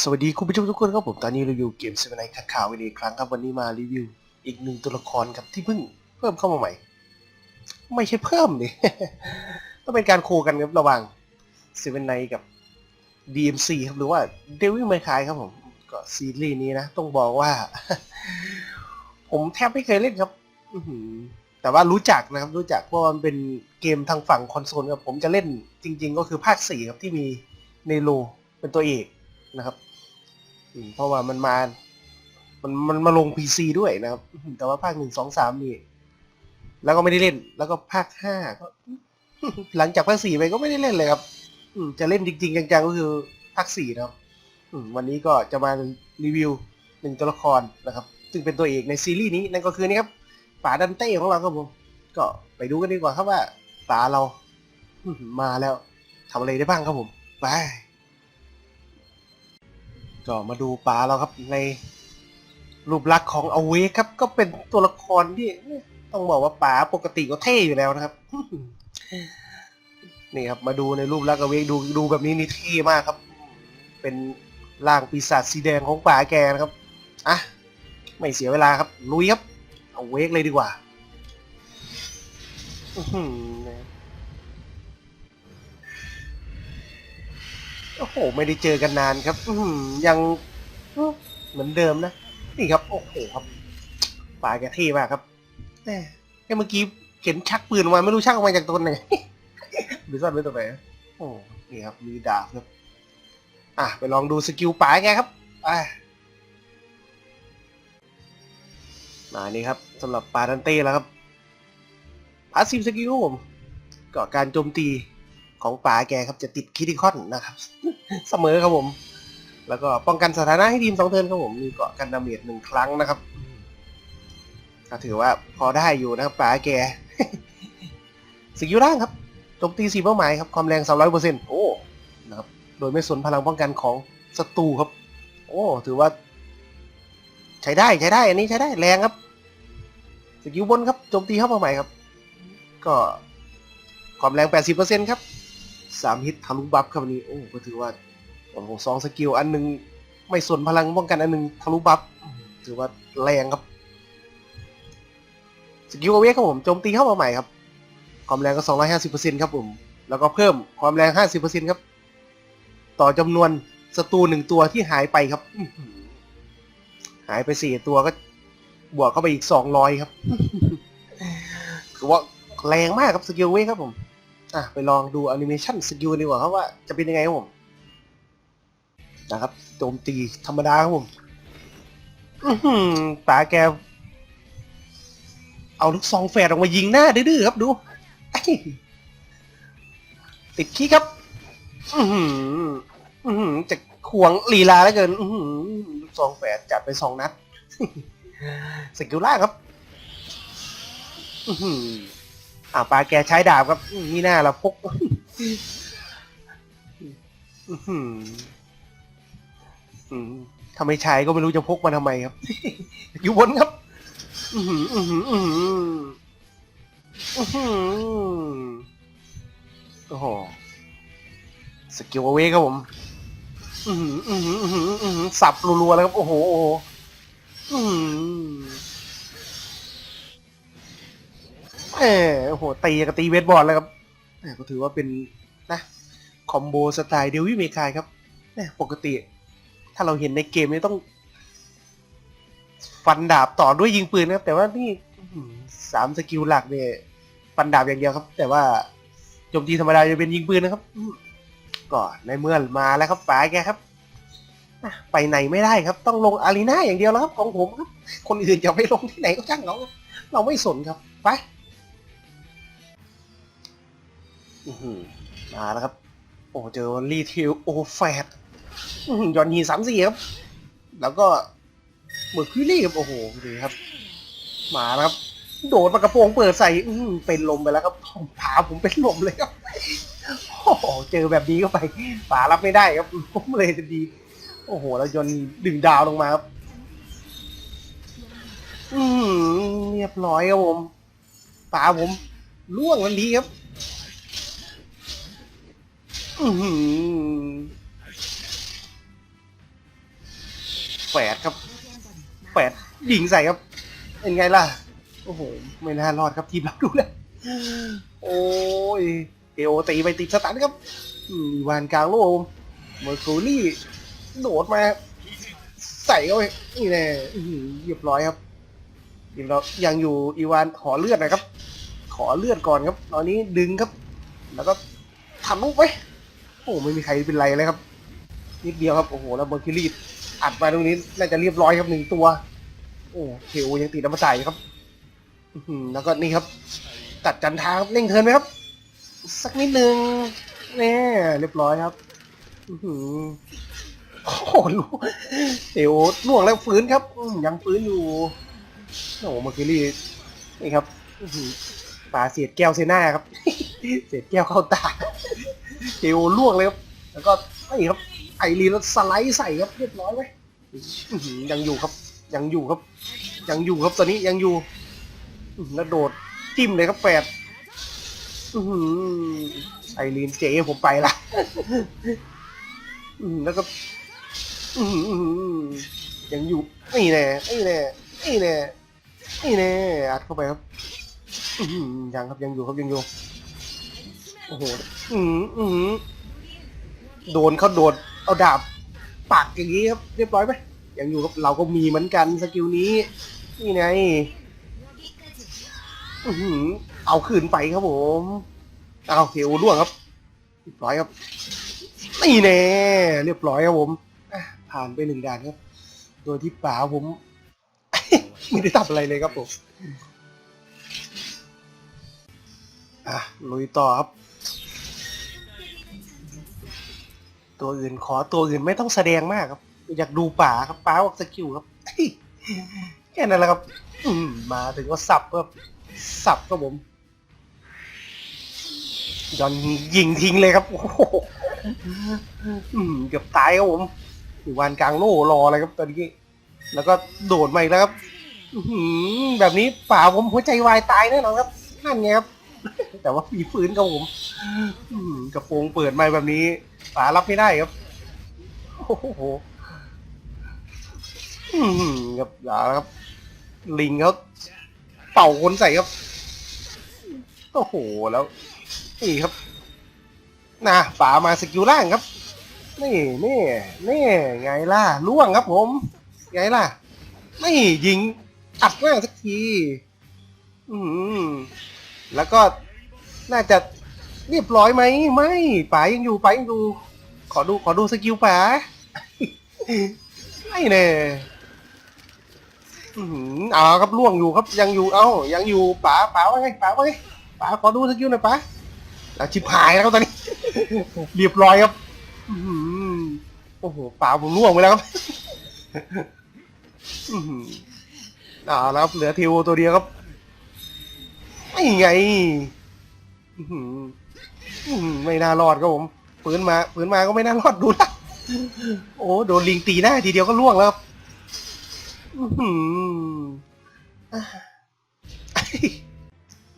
สวัสดีคุณผู้ชมทุกคนครับผมตอนนี้เราอยู่เกมเซเว่นไนท์ข่าววันอีกครั้งครับวันนี้มารีวิว อีกหนึ่งตัวละครครับที่เพิ่งเพิ่มเข้ามาใหม่ ไม่ใช่เพิ่มดิต้องเป็นการโคกันครับระหว่างเซเว่นไนท์กับ DMC ครับหรือว่า Devil May Cry ครับผมก็ซีรีส์นี้นะ ต้องบอกว่า ผมแทบไม่เคยเล่นครับแต่ว่ารู้จักนะครับ รู้จักเพราะว่ามันเป็นเกมทางฝั่งคอนโซลครับผมจะเล่นจริง ๆ ก็คือภาคสี่ครับที่มีเนโลเป็นตัวเอก นะครับอืมเพราะว่ามันมา มันมันมาลง PC ด้วยนะครับ แต่ว่าภาคหนึ่งสองสามนี่ แล้วก็ไม่ได้เล่น แล้วก็ภาคห้าก็ หลังจากภาคสี่ไปก็ไม่ได้เล่นเลยครับ อืมจะเล่นจริง ๆ จังๆก็คือภาคสี่นะครับ อืมวันนี้ก็จะมารีวิวหนึ่งตัวละครนะครับ ซึ่งเป็นตัวเอกในซีรีส์นี้นั่นก็คือนี่ครับป๋าดันเต้ของเราครับผม ก็ไปดูกันดีกว่าครับว่าป๋าเรา มาแล้วทำอะไรได้บ้างครับผม ไป ก็มาดูป๋าเราครับในรูปลักษณ์ของอเวกครับ ก็เป็นตัวละครที่ต้องบอกว่าป๋าปกติก็เท่อยู่แล้วนะครับ นี่ครับ มาดูในรูปลักษณ์อเวกดูดูแบบนี้นี่เท่มากครับ เป็นร่างปีศาจสีแดงของป๋าแกนะครับอะไม่เสียเวลาครับลุยครับ เอาเวกเลยดีกว่า โอ้โห ไม่ได้เจอกันนานครับ อืยังเหมือนเดิมนะ นี่ครับ โอ้โหครับป๋าแกเท่มากครับแหม่แค่เมื่อกี้เห็นชักปืนออกมาไม่รู้ชักออกมาจากตัวไหนบิซ่อนไว้ตัวไหนโอ้นี่ครับ มีดาบครับ อะ ไปลองดูสกิลป๋าแกครับอะมานี่ครับสำหรับปาดันเต้แล้วครับพาสซีฟสกิลผมก็การโจมตี ของป๋าแกครับจะติดคิติคอนนะครับ เสมอครับผม แล้วก็ป้องกันสถานะให้ทีมสองเทิร์นครับผมมีเกาะกันดาเมจหนึ่งครั้งนะครับก็ถือว่าพอได้อยู่นะครับป๋าแกสกิลล่างครับโจมตีสี่เป้าหมายครับความแรง300%โอ้นะครับโดยไม่สนพลังป้องกันของศัตรูครับ โอ้ถือว่า ใช้ได้ใช้ได้อันนี้ใช้ได้แรงครับสกิลบนครับโจมตีเข้าเป้าหมายครับ ก็ความแรง 80%ครับ 3ฮิตทะลุบัฟครับอันนี้โอ้ก็ถือว่าโอ้โหสองสกิลอันหนึ่งไม่สนพลังป้องกันอันหนึ่งทะลุบัฟถือว่าแรงครับสกิลเวกครับผมโจมตีเข้าเป้าหมายครับ ความแรงก็250%ครับผม แล้วก็เพิ่มความแรง50%ครับ ต่อจำนวนศัตรูหนึ่งตัวที่หายไปครับหายไปสี่ตัวก็บวกเข้าไปอีก200ครับถือว่าแรงมากครับสกิลเวกครับผม อะไปลองดูแอนิเมชันสกิลดีกว่าครับว่าจะเป็นยังไงครับผมนะครับโจมตีธรรมดาครับผมตาแก เอาลูกซองแฝดออกมายิงหน้าดื้อๆครับดูติดขี้ครับจะขวงลีลาแล้วเกินลูกซองแฝดจัดไปสองนัดสกิลล่าครับ อ่าปลาแกใช้ดาบครับมีหน้าเราพกอือหืออืมถ้าไม่ใช้ก็ไม่รู้จะพกมาทำไมครับ อยู่บนครับอือหืออือหืออือหืออื้อหือโอ้โหสกิลเว้ครับผมอือหืออือหืออือหืออือหือสับรัวๆแล้วครับ โอ้โหโอ้โห อืออโอ้โหตีกับตีเวทบอลแล้วครับก็ถือว่าเป็นนะคอมโบสไตล์เดวิเมคายครับแหมปกติ ถ้าเราเห็นในเกมนี่ต้อง ฟันดาบต่อด้วยยิงปืนนะครับแต่ว่านี่สามสกิลหลักเนี่ยฟันดาบอย่างเดียวครับ แต่ว่าโจมตีธรรมดาจะเป็นยิงปืนนะครับอืมก็ในเมื่อมาแล้วครับป๋าแกครับไปไหนไม่ได้ครับ ต้องลงอารีนาอย่างเดียวแล้วครับของผมครับ คนอื่นจะไปลงที่ไหนก็ช่างเราเราไม่สนครับไป อื้อหือมาแล้วครับ โอ้เจอรีเทลโอแฟดอื้อหือยอนฮีสามสี่ครับ แล้วก็เมือนคิรี่ครับโอ้โหดูครับ มาแล้วครับ โดดมากระโปรงเปิดใส่ อื้อหือเป็นลมไปแล้วครับผมขาผมเป็นลมเลยครับ โอ้โหเจอแบบนี้เข้าไปฝารับไม่ได้ครับผมเลยจะดี โอ้โห แล้วยนดึงดาวลงมาครับ อืมเรียบร้อยครับผมฝาผมล่วงทันทีครับ แฝดครับแฝดยิงใส่ครับ เป็นไงล่ะ โอ้โห ไม่น่ารอดครับทีมเราดูเลยโอ้ยเอโอตีไปติดสตันครับอีวานกลางโลกเมอร์คูรี่โดดมา ใส่เข้าไปนี่แน่หือเรียบร้อยครับเรียบร้อยยังอยู่อีวานขอเลือดนะครับ ขอเลือดก่อนครับ ตอนนี้ดึงครับ แล้วก็ทำลูกไป โอ้ไม่มีใครเป็นไรเลยครับนิดเดียวครับโอ้โหแล้วเมอร์คิวรีอัดมาตรงนี้น่าจะเรียบร้อยครับหนึ่งตัว โอ้เคโอยังติดน้ำมันใจครับแล้วก็นี่ครับ ตัดจันทาครับเร่งเทินไหมครับ สักนิดนึงแน่เรียบร้อยครับโอ้โหลเดี๋ยวล่วงแล้วฟื้นครับยังฟื้นอยู่โอ้เมอร์คิวรีนี่ครับอื้อหือปาเสียดแก้วเซน่าครับ เสียดแก้วเข้าตา เอวล่วงเลยครับ แล้วก็นี่ครับไอรีนแล้วสไลด์ใส่ครับเรียบร้อยไหมยังอยู่ครับ ยังอยู่ครับ ยังอยู่ครับตอนนี้ยังอยู่แล้วโดดจิ้มเลยครับแปดไอรีนเจ๊ผมไปละแล้วก็ยังอยู่นี่แน่นี่แน่นี่แน่นี่แน่อัดเข้าไปครับยังครับยังอยู่ครับยังอยู่ โอ้โหอือหืออือหือโดนเขาโดดเอาดาบปักอย่างนี้ครับ เรียบร้อยไหมยังอยู่ครับเราก็มีเหมือนกันสกิลนี้ นี่ไงอื้อหือเอาคืนไปครับผมเอาเขียวล่วงครับ เรียบร้อยครับนี่แน่เรียบร้อยครับผมอะผ่านไปหนึ่งด่านครับ โดยที่ป๋าผม ไม่ได้ทำอะไรเลยครับผมอะลุยต่อครับ ตัวอื่นขอตัวอื่นไม่ต้องแสดงมากครับ อยากดูป่าครับป้าบอกสกิลครับแค่นั้นแหละครับมมาถึงก็สับครับสับครับผมย้อนยิงทิ้งเลยครับโอ้โหเกือบตายครับผมอยู่วานกลางโล่รอเลยครับตอนนี้ แล้วก็โดดมาอีกแล้วครับแบบนี้ป่าผมหัวใจวายตายแน่นอนครับนั่นไงครับ แต่ว่าฝีฟื้นครับผมอืมกระโปรงเปิดมาแบบนี้ป๋ารับไม่ได้ครับ โอ้โหอืมครับอย่าแล้วครับ ลิงเขาเป่าคนใส่ครับโอ้โหแล้วนี่ครับนะป๋ามาสกิลล่างครับ นี่นี่นี่ไงล่ะล่วงครับผม ไงล่ะ ไม่ยิงอัดหน้าสักที อืม แล้วก็น่าจะเรียบร้อยไหมไม่ป๋ายังอยู่ป๋ายังอยู่ ขอดูขอดูสกิลป๋าไม่แน่เอ๋อครับล่วงอยู่ครับยังอยู่เอ้ายังอยู่ป๋าป๋าว่าไงป๋าว่าไงป๋าขอดูสกิลหน่อยป๋าแล้วชิบหายแล้วตอนนี้ เรียบร้อยครับโอ้โหป๋าผมล่วงไปแล้วครับอ่าแล้วเหลือทิวตัวเดียวครับ ไม่ไงอื้อหืออื้อหือไม่น่ารอดครับผมปืนมาปืนมาก็ไม่น่ารอดดูนะโอ้โดนลิงตีหน้าทีเดียวก็ล่วงแล้วครับอื้อหืออะ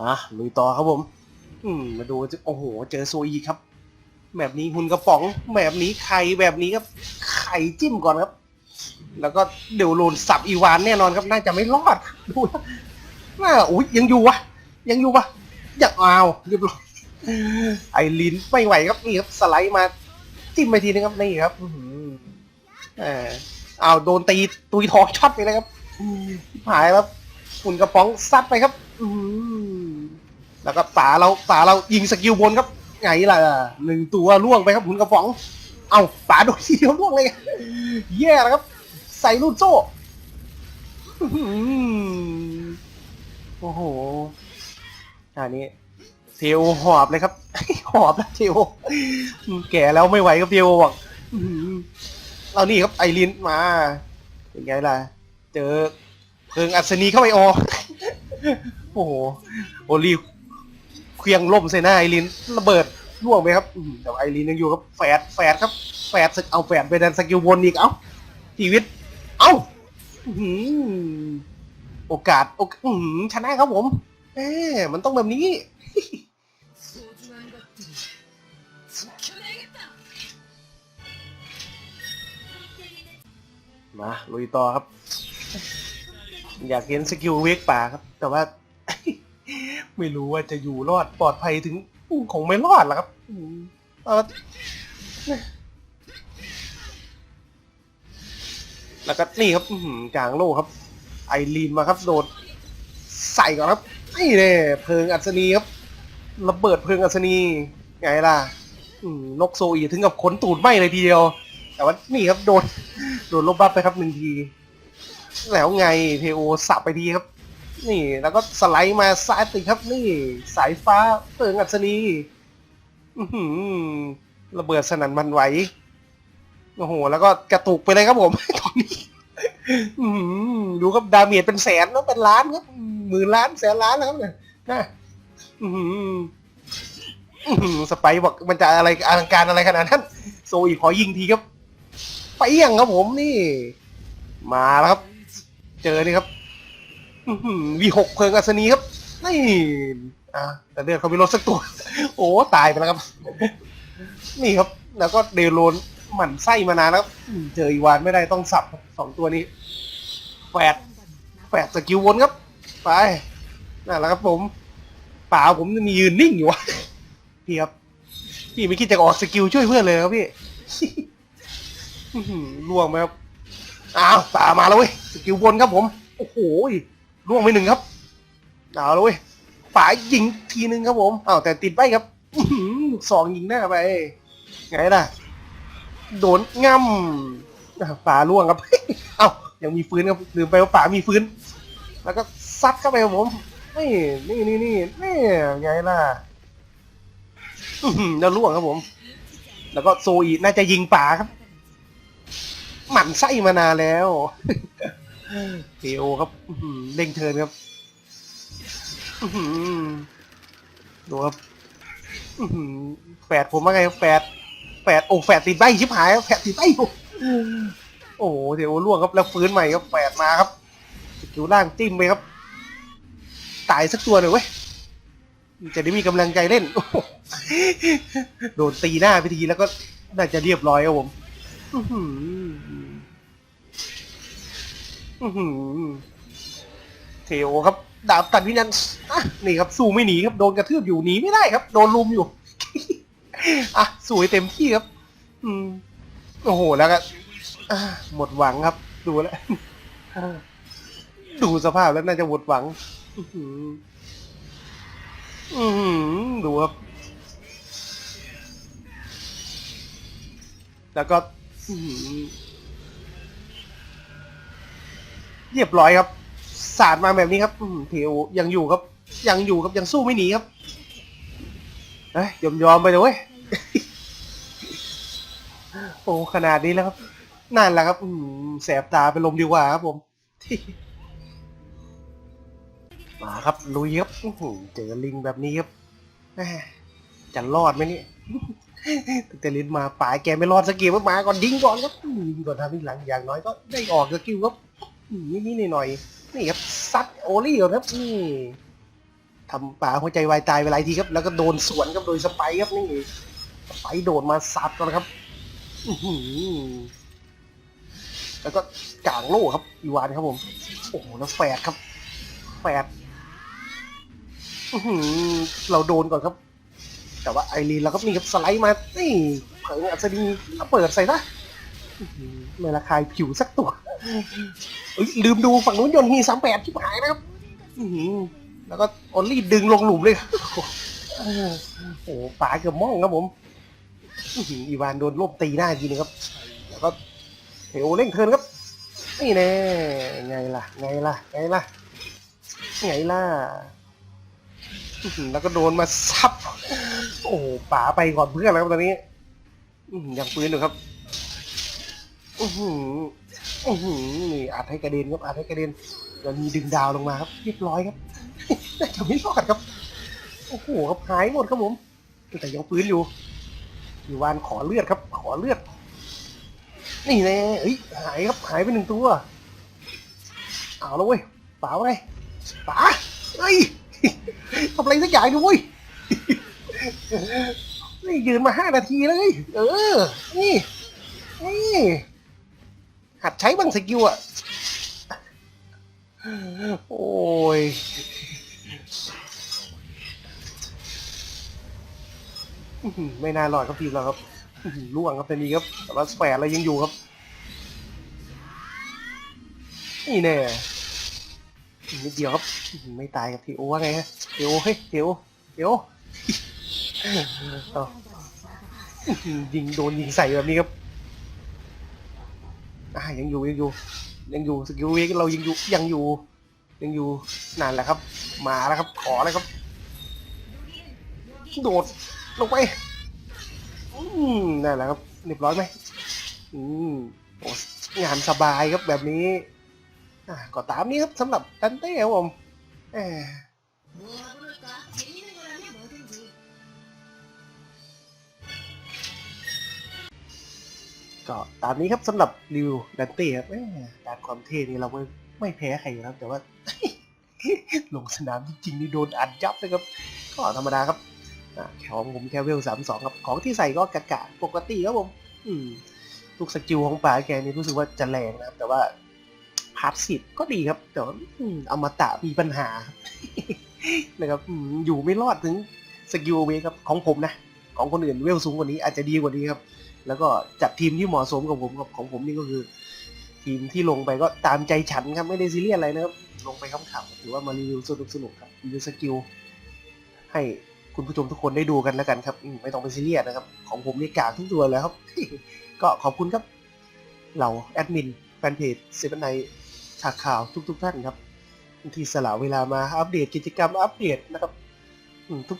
อะลุยต่อครับผม อืมมาดูจะโอ้โห เจอโซอีครับ แบบนี้หุ่นกระป๋อง แบบนี้ไข่แบบนี้ครับไข่จิ้มก่อนครับ แล้วก็เดี๋ยวโดนสับอีวานแน่นอนครับ น่าจะไม่รอดดูน่าอุ้ยยังอยู่วะ ยังอยู่ปะอยากเอาเรียบร้อยไอลินไม่ไหวครับนี่ครับสไลด์มาจิ้มไปทีนึงครับนี่ครับเออเอาโดนตีตุยทองช็อตไปเลยครับหายแล้วฝุ่นกระป๋องซัดไปครับอือหือแล้วก็ป่าเราป่าเรายิงสกิลบนครับไงล่ะหนึ่งตัวล่วงไปครับฝุ่นกระป๋อง เอาป่าโดนทีเดียวล่วงเลยแย่แล้วครับ ใส่ลูดโซ่โอ้โห อันนี้เทโอหอบเลยครับ หอบแล้วเทโอแก่แล้วไม่ไหวครับเทโอบอกอื้อหือเอานี่ครับไอรินมาเป็นไงล่ะ เจอเพลิงอัศนีเข้าไปออโอ้โหโอลีเคลียงล่มใส่หน้าไอรินระเบิดร่วงไปครับแต่ไอรินยังอยู่ครับแฝดแฝดครับแฝดเอาแฝดไปดันสกิลวนอีกเอ้าชีวิต เอ้าอื้อหือโอกาสโอกอื้อหือชนะครับผม เอ๊ะมันต้องแบบนี้ มาลุยต่อครับ อยากเห็นสกิลเวกป่าครับ แต่ว่า ไม่รู้ว่าจะอยู่รอดปลอดภัยถึงคงไม่รอดหรอกครับเออแล้วก็นี่ครับกลางโลกครับ ไอรีนมาครับโดดใส่ก่อนครับ นี่เน่เพลิงอัศนีครับระเบิดเพลิงอัศนีไงล่ะนกโซอีถึงกับขนตูดไหมเลยทีเดียว แต่ว่านี่ครับโดนโดนลบบัฟไปครับหนึ่งที แล้วไงเทโอสับไปทีครับ นี่แล้วก็สไลด์มาซ้ายติดครับนี่ สายฟ้าเปิงอัศนีระเบิดสนั่นหวันไหวโอ้โห แล้วก็กระตุกไปเลยครับผมตอนนี้ดูครับดาเมจเป็นแสนแล้วเป็นล้านครับ หมื่นล้านแสนล้านแล้วครับเนี่ยนะอื้อหืออื้อหือสไปร์บอกมันจะอะไรอลังการอะไรขนาดนั้น โซอีกขอยิงทีครับ ไปยังครับผมนี่ มาแล้วครับ เจอนี่ครับวีหกเพลิงอัศนีครับ นี่ อะแต่เลือดเขาไม่ลดสักตัว โอ้ ตายไปแล้วครับ นี่ครับ แล้วก็เดโลนหมั่นไส้มานานแล้วเจออีวานไม่ได้ต้องสับครับสองตัวนี้แฝดแฝดสกิลวนครับ ไปนั่นแหละครับผมป่าผมมียืนนิ่งอยู่วะพี่ครับพี่ไม่คิดจะออกสกิลช่วยเพื่อนเลยครับพี่ล่วงไหมครับอ้าวป่ามาแล้วเว้ยสกิลบนครับผม โอ้โหล่วงไปหนึ่งครับเอาแล้วเว้ยป่ายิงทีนึงครับผมอ้าวแต่ติดไปครับสองยิงหน้าไปไงล่ะ โดนง่ำป่าล่วงครับเอ้ายังมีฟื้นครับลืมไปว่าป่ามีฟื้น แล้วก็ ซัดเข้าไปครับผม นี่นี่นี่นี่นี่ไงล่ะแล้วล่วงครับผม แล้วก็โซอีน่าจะยิงป่าครับ หมั่นไส้มานานแล้วเทโอครับเด้งเทินครับดูครับแฝดผมว่าไงครับแฝดแฝดโอ้แฝดติดใบชิบหายแฝดติดใบโอ้โหเทโอล่วงครับแล้วฟื้นใหม่ครับแฝดมาครับสกิลล่างจิ้มไปครับ ตายสักตัวหน่อยเว้ยจะได้มีกำลังใจเล่นโอ้โหโดนตีหน้าไปทีแล้วก็น่าจะเรียบร้อยครับผมอื้อหืออื้อหือเทโอครับ ดาบตัดวิญญาณอะนี่ครับ สู้ไม่หนีครับ โดนกระทืบอยู่หนีไม่ได้ครับ โดนลุมอยู่ อะสู้ให้เต็มที่ครับ อืม โอ้โห แล้วก็อะหมดหวังครับ ดูแล้ว ดูสภาพแล้วน่าจะหมดหวัง อื้อหืออื้อหือดูครับ แล้วก็เรียบร้อยครับ สาดมาแบบนี้ครับเทวยังอยู่ครับ ยังอยู่ครับยังสู้ไม่หนีครับเอ้ยยอมยอมไปเลยเว้ยโอ้ขนาดนี้แล้วครับนั่นแหละครับอืมแสบตาไปลมดีกว่าครับผมที่ มาครับลุยครับเจอลิงแบบนี้ครับจะรอดไหมนี่แต่ลินมาป่าแกไม่รอดสกิลมาก่อนยิงก่อนครับยิงก่อนทำทีหลังอย่างน้อยก็ได้ออกสกิลครับนี่นี่หน่อยนี่ครับซัดโอลี่ครับนี่ทำป่าหัวใจวายตายไปหลายทีครับ แล้วก็โดนสวนครับโดยสไปครับนี่สไปโดดมาซัดก่อนครับแล้วก็กลางโล่ครับอีวานครับผม โอ้โหแล้วแฝดครับแฝด อื้อหือเราโดนก่อนครับ แต่ว่าไอรีนเราก็มีครับสไลด์มา นี่เผยอัศดีแล้วเปิดใส่นะอื้อหือไม่ระคายผิวสักตัวเอ้ยลืมดูฝั่งนู้นยนต์ฮีสามแปดที่หายนะครับอื้อหือแล้วก็ออนลี่ดึงลงหลุมเลยครับโอ้โหป๋าเกือบม่องครับผมอื้อหืออีวานโดนลบตีหน้าทีนึงครับ แล้วก็เทโอเร่งเทิร์นครับ นี่แน่ไงล่ะ ไงล่ะ ไงล่ะ ไงล่ะ แล้วก็โดนมาซับ โอ้โหป๋าไปก่อนเพื่อนแล้วครับตอนนี้อื้อหือยังปืนอยู่ครับอือหืออือหือนี่อัดให้กระเด็นครับอัดให้กระเด็นแล้วมีดึงดาวลงมาครับเรียบร้อยครับน่าจะไม่รอดครับโอ้โหครับหายหมดครับผมแต่ยังปืนอยู่อยู่วานขอเลือดครับ ขอเลือด นี่แน่เอ้ยหายครับหายไปหนึ่งตัว เอาแล้วเว้ยป๋าไงป๋าเฮ้ย ทำอะไรสักอย่างดูเว้ยนี่ยืนมาห้านาทีเลย เออ นี่ นี่ หัดใช้บ้างสกิลอะ โอ้ยไม่น่ารอดครับทีมเราครับล่วงครับแต่นี้ครับ แต่ว่าแปรเรายังอยู่ครับ นี่แน่ นิดเดียวครับ ไม่ตายกับทีโอว่าไงฮะทีโอเฮ้ยทีโอทีโอเอาอื้อหือยิงโดนยิงใส่แบบนี้ครับอ่ายังอยู่ยังอยู่ ยังอยู่สกิลเวกเรายังอยู่ยังอยู่ ยังอยู่นั่นแหละครับ มาแล้วครับ ขอแล้วครับ โดดลงไปอืมนั่นแหละครับเรียบร้อยไหมอืมโอ้งานสบายครับแบบนี้ ก็ตามนี้ครับสำหรับดันเต้ครับผมก็ตามนี้ครับสำหรับรีวิวดันเต้ครับด้านความเท่นี่เราไม่ไม่แพ้ใครอยู่แล้แต่ว่า ลงสนามจริงๆนี่โดนอัดยับเลยครับ ก็ธรรมดาครับของผมแค่เวลสามสองครับของที่ใส่ก็กะกะปกติครับผม อืมทุกสกิลของป่าแกนี่รู้สึกว่าจะแรงนะครับแต่ว่า พาร์ทสิบก็ดีครับ แต่ว่าอมอมตะมีปัญหานะครับอยู่ไม่รอดถึงสกิลเวครับของผมนะ ของคนอื่นเวลสูงกว่านี้อาจจะดีกว่านี้ครับ แล้วก็จัดทีมที่เหมาะสมกับผมกับของผมนี่ก็คือ ทีมที่ลงไปก็ตามใจฉันครับไม่ได้ซีเรียสอะไรนะครับ ลงไปขำๆถือว่ามารีวิวสนุกสนุกครับรีวิวสกิลให้คุณผู้ชมทุกคนได้ดูกันแล้วกันครับไม่ต้องไปซีเรียสนะครับ ของผมนี่กากทุกตัวแล้วครับ ก็ขอบคุณครับ เราแอดมินแฟนเพจเซเว่นไน ฉากข่าวทุกๆท่านครับที่สละเวลามาอัปเดตกิจกรรมอัปเดตนะครับ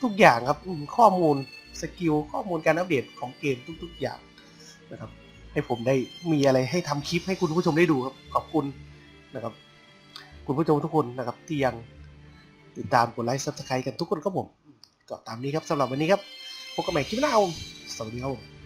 ทุกๆอย่างครับข้อมูลสกิลข้อมูลการอัปเดตของเกมทุก ๆ อย่างนะครับ ให้ผมได้มีอะไรให้ทำคลิปให้คุณผู้ชมได้ดูครับขอบคุณนะครับ คุณผู้ชมทุกคนนะครับที่ยังติดตามกดไลค์ซับสไครต์กันทุกคนครับผมก็ตามนี้ครับสำหรับวันนี้ครับพบกันใหม่คลิปหน้าสวัสดีครับผม